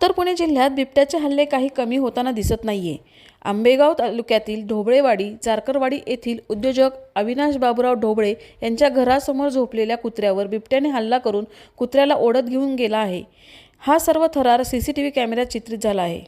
उत्तर पुणे जिल्ह्यात बिबट्याचे हल्ले काही कमी होताना दिसत नाहीये. आंबेगाव तालुक्यातील ढोबळेवाडी चारकरवाडी येथील उद्योजक अविनाश बाबूराव ढोबळे यांच्या घरासमोर झोपलेल्या कुत्र्यावर बिबट्याने हल्ला करून कुत्र्याला ओढत घेऊन गेला आहे. हा सर्व थरार सी सी टी व्ही कॅमेऱ्यात चित्रित झाला आहे.